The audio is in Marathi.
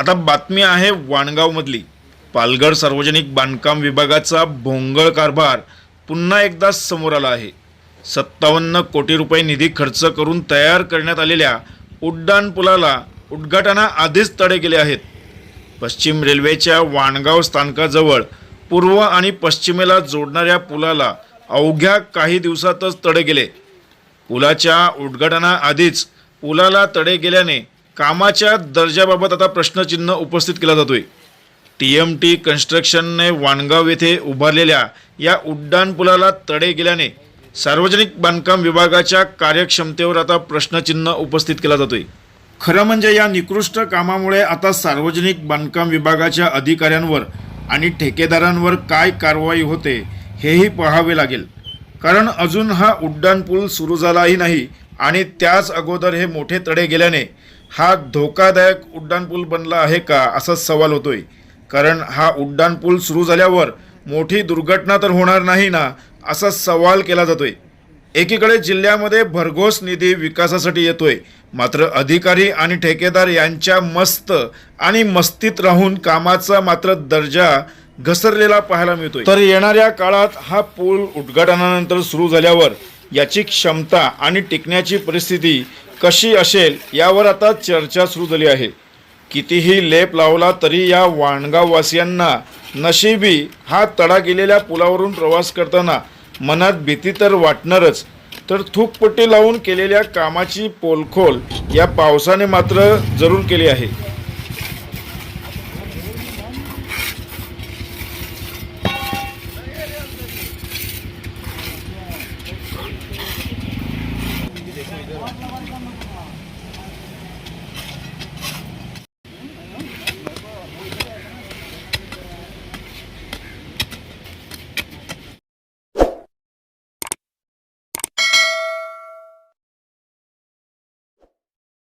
आता बातमी आहे वाणगावमधली. पालघर सार्वजनिक बांधकाम विभागाचा भोंगळ कारभार पुन्हा एकदा समोर आला आहे. सत्तावन्न कोटी रुपये निधी खर्च करून तयार करण्यात आलेल्या उड्डाण पुलाला उद्घाटना आधीच तडे गेले आहेत. पश्चिम रेल्वेच्या वाणगाव स्थानकाजवळ पूर्व आणि पश्चिमेला जोडणाऱ्या पुलाला अवघ्या काही दिवसातच तडे गेले. पुलाच्या उद्घाटनाआधीच पुलाला तडे गेल्याने कामाच्या दर्जाबाबत आता प्रश्नचिन्ह उपस्थित केला जातोय. टी एम टी कन्स्ट्रक्शनने वाणगाव येथे उभारलेल्या या उड्डाणपुलाला तडे गेल्याने सार्वजनिक बांधकाम विभागाच्या कार्यक्षमतेवर आता प्रश्नचिन्ह उपस्थित केला जातोय. खरं म्हणजे या निकृष्ट कामामुळे आता सार्वजनिक बांधकाम विभागाच्या अधिकाऱ्यांवर आणि ठेकेदारांवर काय कारवाई होते हेही पाहावे लागेल. कारण अजून हा उड्डाणपूल सुरू झालाही नाही आणि त्याच अगोदर हे मोठे तडे गेल्याने हा धोकादायक उड्डाणपूल बनला आहे का असा सवाल होतोय. कारण हा उड्डाणपूल सुरू झाल्यावर मोठी दुर्घटना तर होणार नाही ना असा सवाल केला जातोय. एकीकडे जिल्ह्यामध्ये भरघोस निधी विकासासाठी येतोय. मात्र अधिकारी आणि ठेकेदार यांच्या मस्त आणि मस्तीत राहून कामाचा मात्र दर्जा घसरलेला पाहायला मिळतोय. तर येणाऱ्या काळात हा पूल उद्घाटनानंतर सुरू झाल्यावर याची क्षमता आणि टिकण्याची परिस्थिती कशी असेल यावर आता चर्चा सुरू झाली आहे. कितीही लेप लावला तरी या वाणगाववासियांना नशिबी हा तडा गेलेल्या पुलावरून प्रवास करताना मनात भीती तर वाटणारच तर थूकपट्टी लावून केलेल्या कामाची पोलखोल या पावसाने मात्र जरूर केली आहे.